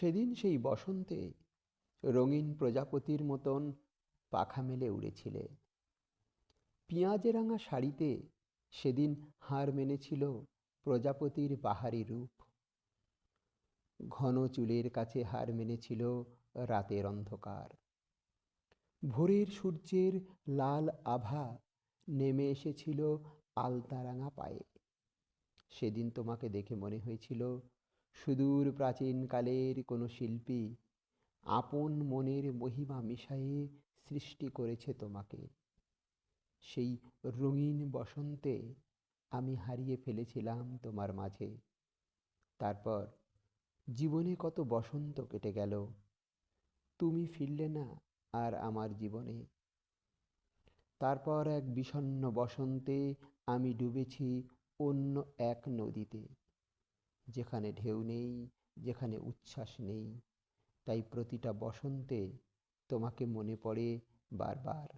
সেদিন সেই বসন্তে রঙিন প্রজাপতির মতন পাখা মেলে উড়েছিলে। পেঁয়াজে রাঙা শাড়িতে সেদিন হার মেনেছিল প্রজাপতির বাহারি রূপ। ঘন চুলের কাছে হার মেনেছিল রাতের অন্ধকার। ভোরের সূর্যের লাল আভা নেমে এসেছিল আলতারাঙা পায়ে। সেদিন তোমাকে দেখে মনে হয়েছিল সুদূর প্রাচীনকালের কোনো শিল্পী আপন মনের মহিমা মিশায়ে সৃষ্টি করেছে তোমাকে। সেই রঙিন বসন্তে আমি হারিয়ে ফেলেছিলাম তোমার মাঝে। তারপর জীবনে কত বসন্ত কেটে গেল, তুমি ফিরলে না আর আমার জীবনে। তারপর এক বিষণ্ণ বসন্তে আমি ডুবেছি অন্য এক নদীতে। যেখানে ঢেউ নেই যেখানে উচ্ছ্বাস নেই তাই প্রতিটা বসন্তে তোমাকে মনে পড়ে বারবার।